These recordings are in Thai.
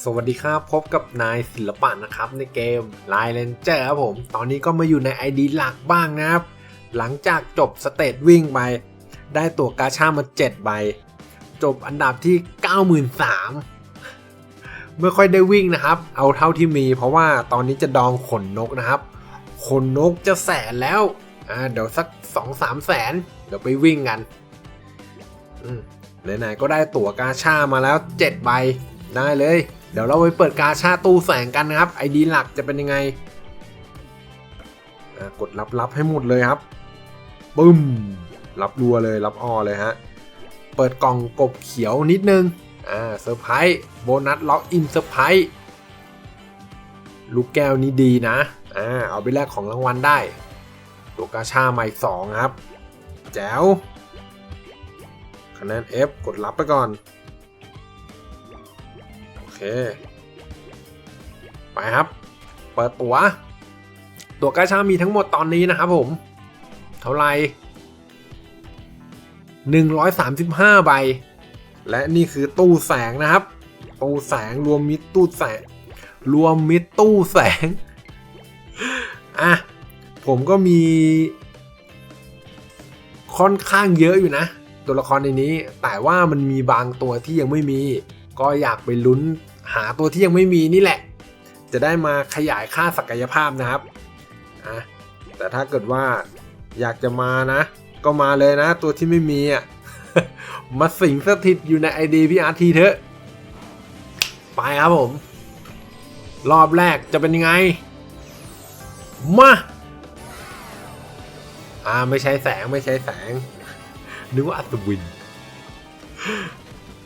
สวัสดีครับ พบกับนายศิลปะนะครับในเกม l i เ e นเจอร์ครับผม ตอนนี้ก็มาอยู่ใน ID หลักบ้างนะครับ หลังจากจบสเตจวิ่งไป ได้ตั๋วกาชามา 7 ใบ จบอันดับที่ 93,000ไม่ค่อยได้วิ่งนะครับ เอาเท่าที่มี เพราะว่าตอนนี้จะดองขนนกนะครับ ขนนกจะแสนแล้ว อ่า เดี๋ยวสัก 2-3 แสน เดี๋ยวไปวิ่งกัน อืมไหนๆก็ได้ตั๋วกาชามาแล้ว 7 ใบ ได้เลย เดี๋ยวเราไปเปิดกาชาตู้แสงกันนะครับไอดีหลักจะเป็นยังไงกดรับรับให้หมดเลยครับปึ้มรับรัวเลยรับออเลยฮะเปิดกล่องกบเขียวนิดนึงอ่าเซอร์ไพรส์โบนัสล็อกอินเซอร์ไพรส์ลูกแก้วนี้ดีนะอ่าเอาไปแลกของรางวัลได้ ตัวกาชาใหม่สองครับ แจ๋วคะแนน F กดรับไปก่อน เค ไปครับ เปิดตัว ตัวกาชามีทั้งหมดตอนนี้นะครับผม เท่าไหร่135 ใบ และนี่คือตู้แสงนะครับ ตู้แสงรวมมิดตู้แสง รวมมิดตู้แสง อะ ผมก็มี ค่อนข้างเยอะอยู่นะ ตัวละครในนี้ แต่ว่ามันมีบางตัวที่ยังไม่มี ก็อยากไปลุ้นหาตัวที่ยังไม่มีนี่แหละ จะได้มาขยายค่าศักยภาพนะครับอะแต่ถ้าเกิดว่าอยากจะมานะ ก็มาเลยนะ ตัวที่ไม่มีอะมาสิงสถิตอยู่ใน ID พี่อาร์ทีเถอะ ไปครับผม รอบแรกจะเป็นยังไง มาอ่าไม่ใช่แสงไม่ใช่แสง นึกว่าอัศวิน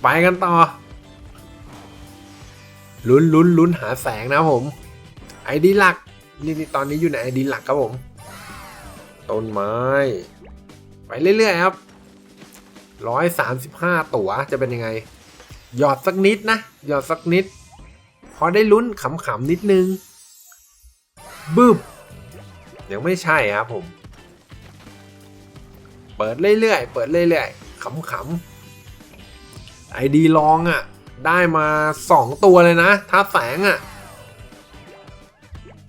ไปกันต่อ ลุ้นลุ้นลุ้นหาแสงนะผมไอดีหลักนี่ตอนนี้อยู่ในไอดีหลักครับผมต้นไม้ ไปเรื่อยๆครับร้อยสามสิบห้าตั๋วจะเป็นยังไง หยอดสักนิดนะ หยอดสักนิด พอได้ลุ้นขำๆนิดนึงบึ้บยังไม่ใช่ครับผม เปิดเรื่อยๆ เปิดเรื่อยๆขำๆไอดีลองอะ ได้มา 2 ตัวเลยนะท่าแสงอะ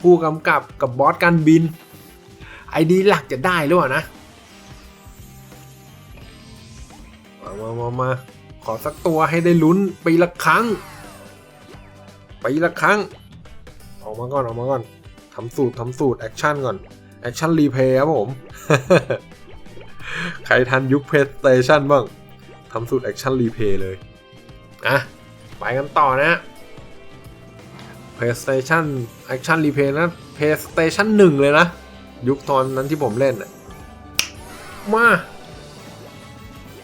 ผู้กำกับกับบอสการบิน ไอดีหลักจะได้หรือเปล่านะ มามามามาขอสักตัวให้ได้ลุ้นปีละครั้งปีละครั้ง ออกมาก่อน ออกมาก่อนทำสูตรทำสูตร แอคชั่นก่อน แอคชั่นรีเพย์ครับผม ใครทันยุค PlayStation บ้างทำสูตรแอคชั่นรีเพย์เลย อะ ไปกันต่อนะ PlayStation Action Replay นะ PlayStation 1 เลยนะ ยุคตอนนั้นที่ผมเล่นอะมา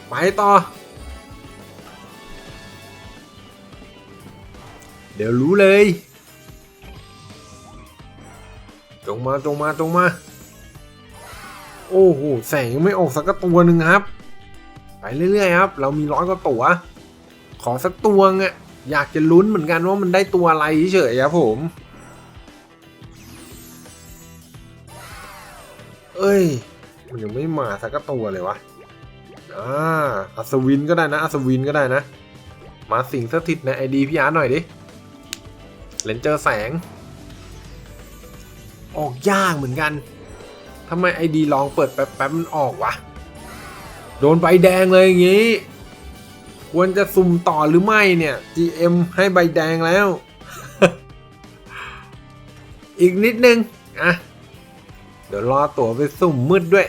ไปต่อ เดี๋ยวรู้เลยจงมาจงมาจงมา โอ้โห แสงยังไม่ออกสักตัวหนึ่งครับ ไปเรื่อยๆครับ เรามีร้อยกว่าตัว ขอสักตัวอะ อยากจะลุ้นเหมือนกันว่ามันได้ตัวอะไรเฉยๆครับผม เอ้ย มันยังไม่มาสักตัวเลยวะอ่าอัศวินก็ได้นะอัศวินก็ได้นะ มาสิงสถิตในไอดีพี่อาร์หน่อยดิเลนเจอแสง ออกยากเหมือนกันทำไมไอดีลองเปิดแป๊บๆมันออกวะ โดนใบแดงเลยอย่างงี้ ควรจะสุ่มต่อหรือไม่เนี่ย GM ให้ใบแดงแล้ว อีกนิดนึง อะ เดี๋ยวรอตั๋วไปสุ่มมืดด้วย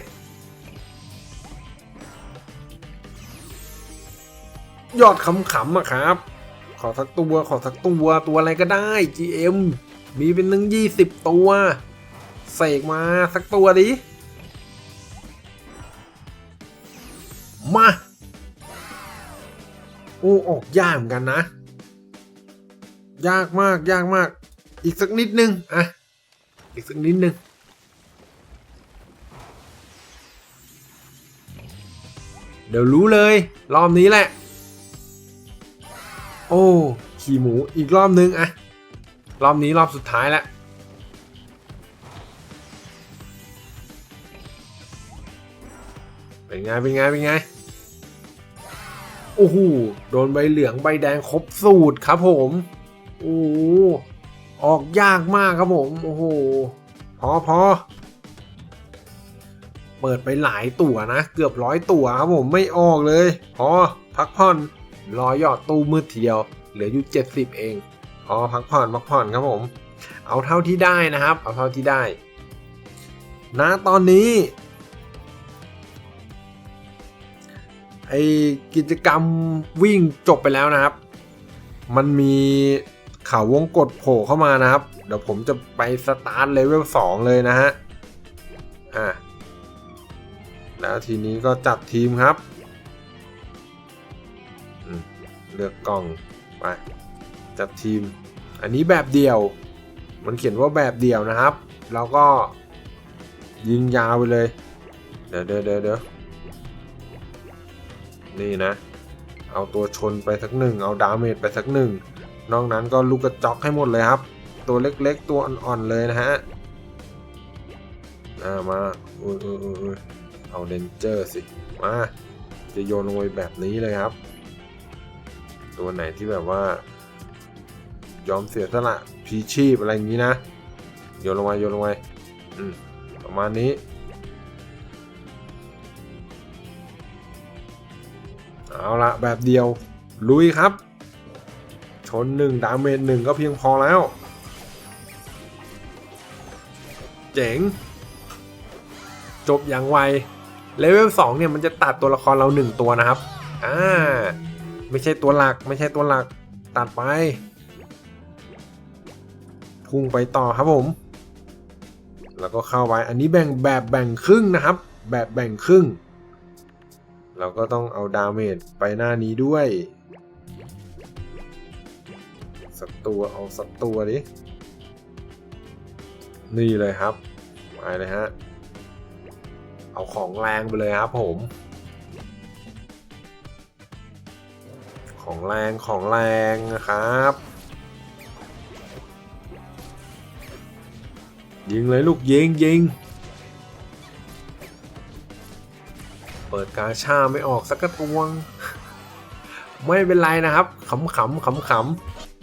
ยอดขำๆอะครับ ขอสักตัว ขอสักตัว ตัวอะไรก็ได้ GM มีเป็นนึงยี่สิบตัวเสกมาสักตัวดิ มา อ้ออกยากเหมือนกันนะ ยากมากยากมาก อีกสักนิดนึงอะอีกสักนิดนึงเดี๋ยวรู้เลย รอบนี้แหละ โอ้ขี่หมูอีกรอบนึงอะรอบนี้รอบสุดท้ายแล้วเป็นไงเป็นไงเป็นไง โอ้โหโดนใบเหลืองใบแดงครบสูตรครับผมโอ้ออกยากมากครับผม โอ้โห พอพอเปิดไปหลายตัวนะ เกือบร้อยตัวครับผมไม่ออกเลย พอพักผ่อนรอยอดตู้มืดทีเดียว เหลืออยู่70เอง พอพักผ่อนพักผ่อนครับผม เอาเท่าที่ได้นะครับ เอาเท่าที่ได้ณตอนนี้ อกิจกรรมวิ่งจบไปแล้วนะครับ มันมีข่าววงกดโผล่เข้ามานะครับ เดี๋ยวผมจะไปสตาร์ทเลเวล2เลยนะฮะ อะ แล้วทีนี้ก็จัดทีมครับ เลือกกล่องไปจัดทีม อันนี้แบบเดียว มันเขียนว่าแบบเดียวนะครับ แล้วก็ยิงยาวไปเลย เดี๋ยวเดี๋ยวเดี๋ยว นี่นะ เอาตัวชนไปสักหนึ่งเอาดาเมจไปสักหนึ่งนอกนั้นก็ลูกกระจอกให้หมดเลยครับ ตัวเล็กๆตัวอ่อนๆเลยนะฮะอ่ามาอุ้ยอุ้ยอุ้ยเอาเรนเจอร์สิมาจะโยนลงไปแบบนี้เลยครับ ตัวไหนที่แบบว่า ยอมเสียสละพีชีพอะไรอย่างนี้นะโยนลงไปโยนลงไปอืมประมาณนี้ เอาละแบบเดียว ลุยครับ ชนหนึ่งดาเมจหนึ่งก็เพียงพอแล้ว เจ๋ง จบอย่างไว เลเวล2เนี่ยมันจะตัดตัวละครเราหนึ่งตัวนะครับ อ่า ไม่ใช่ตัวหลักไม่ใช่ตัวหลัก ตัดไป พุ่งไปต่อครับผม แล้วก็เข้าไว้ อันนี้แบ่งแบบแบ่งครึ่งนะครับ แบบแบ่งครึ่ง เราก็ต้องเอาดาเมจไปหน้านี้ด้วยสักตัวเอาสักตัวดิ นี่เลยครับไปเลยฮะ เอาของแรงไปเลยครับผม ของแรงของแรงนะครับ ยิงเลยลูกยิงยิง ปิดกาชาไม่ออกสักกระตวง ไม่เป็นไรนะครับขำขำขำ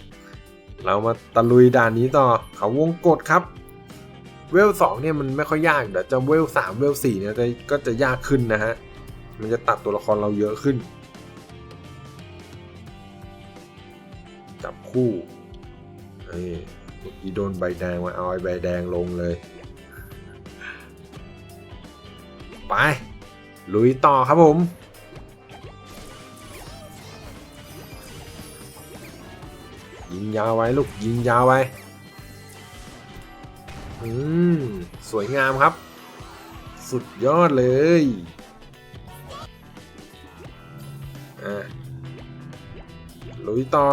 ๆเรามาตะลุยด่านนี้ต่อเขาวงกดครับ เวลสองเนี่ยมันไม่ค่อยยากเดี๋ยวจะเวลสามเวลสี่เนี่ยก็จะยากขึ้นนะฮะ มันจะตัดตัวละครเราเยอะขึ้น จับคู่เมื่อกี้โดนใบแดงมาเอาไอ้ใบแดงลงเลย ไป ลุยต่อครับผม ยิงยาวไว้ลูกยิงยาวไว้ อืม สวยงามครับ สุดยอดเลยอะลุยต่อ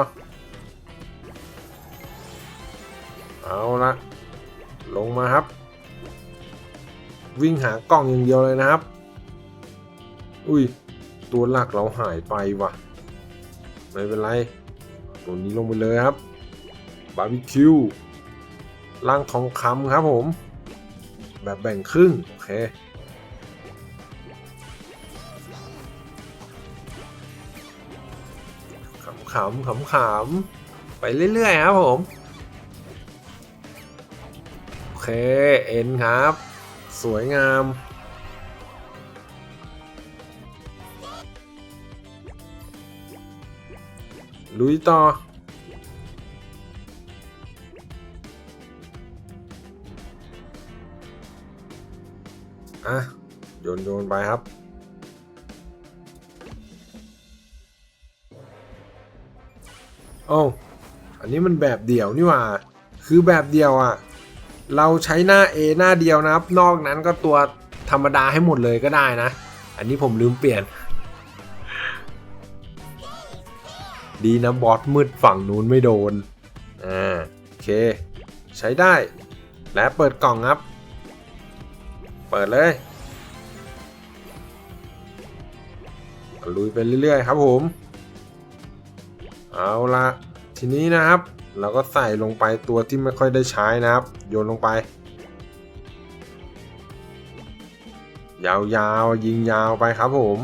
เอาละลงมาครับ วิ่งหากล้องอย่างเดียวเลยนะครับ อุ้ย ตัวหลักเราหายไปว่ะ ไม่เป็นไร ตัวนี้ลงไปเลยครับ บาร์บีคิวล่างทองคำครับผม แบบแบ่งครึ่ง โอเคขำขำขำขำไปเรื่อย ๆ ครับผม โอเค เอ็นครับ สวยงาม ลุยต่อ อะ โยนโยนไปครับ โอ้อันนี้มันแบบเดี่ยวนี่หว่า คือแบบเดียวอะ เราใช้หน้า A หน้าเดียวนะครับ นอกนั้นก็ตัวธรรมดาให้หมดเลยก็ได้นะ อันนี้ผมลืมเปลี่ยน ดีนะบอสมืดฝั่งนู้นไม่โดน อ่า โอเค ใช้ได้ และเปิดกล่องครับ เปิดเลย ลุยไปเรื่อย ๆ ครับผม เอาละทีนี้นะครับ เราก็ใส่ลงไปตัวที่ไม่ค่อยได้ใช้นะครับ โยนลงไป ยาวๆ ยิงยาวไปครับผม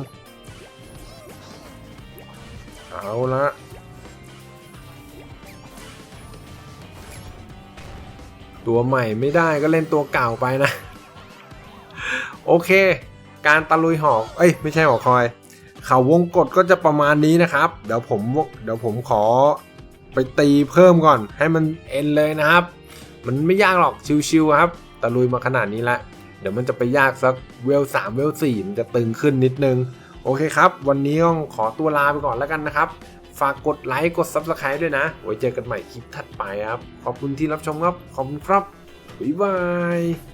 เอาละ ตัวใหม่ไม่ได้ก็เล่นตัวเก่าไปนะ โอเค การตะลุยหอกเอ้ยไม่ใช่หอกคอย เขาวงกดก็จะประมาณนี้นะครับ เดี๋ยวผมเดี๋ยวผมขอไปตีเพิ่มก่อน ให้มันเอ็นเลยนะครับ มันไม่ยากหรอกชิวๆครับตะลุยมาขนาดนี้ล้วเดี๋ยวมันจะไปยากสักเวลสามเวลสี่มันจะตึงขึ้นนิดนึง โอเคครับ วันนี้ต้องขอตัวลาไปก่อนแล้วกันนะครับ ฝากกดไลค์กด Subscribe ด้วยนะ ไว้เจอกันใหม่คลิปถัดไปครับ ขอบคุณที่รับชมครับ ขอบคุณครับ บ๊ายบาย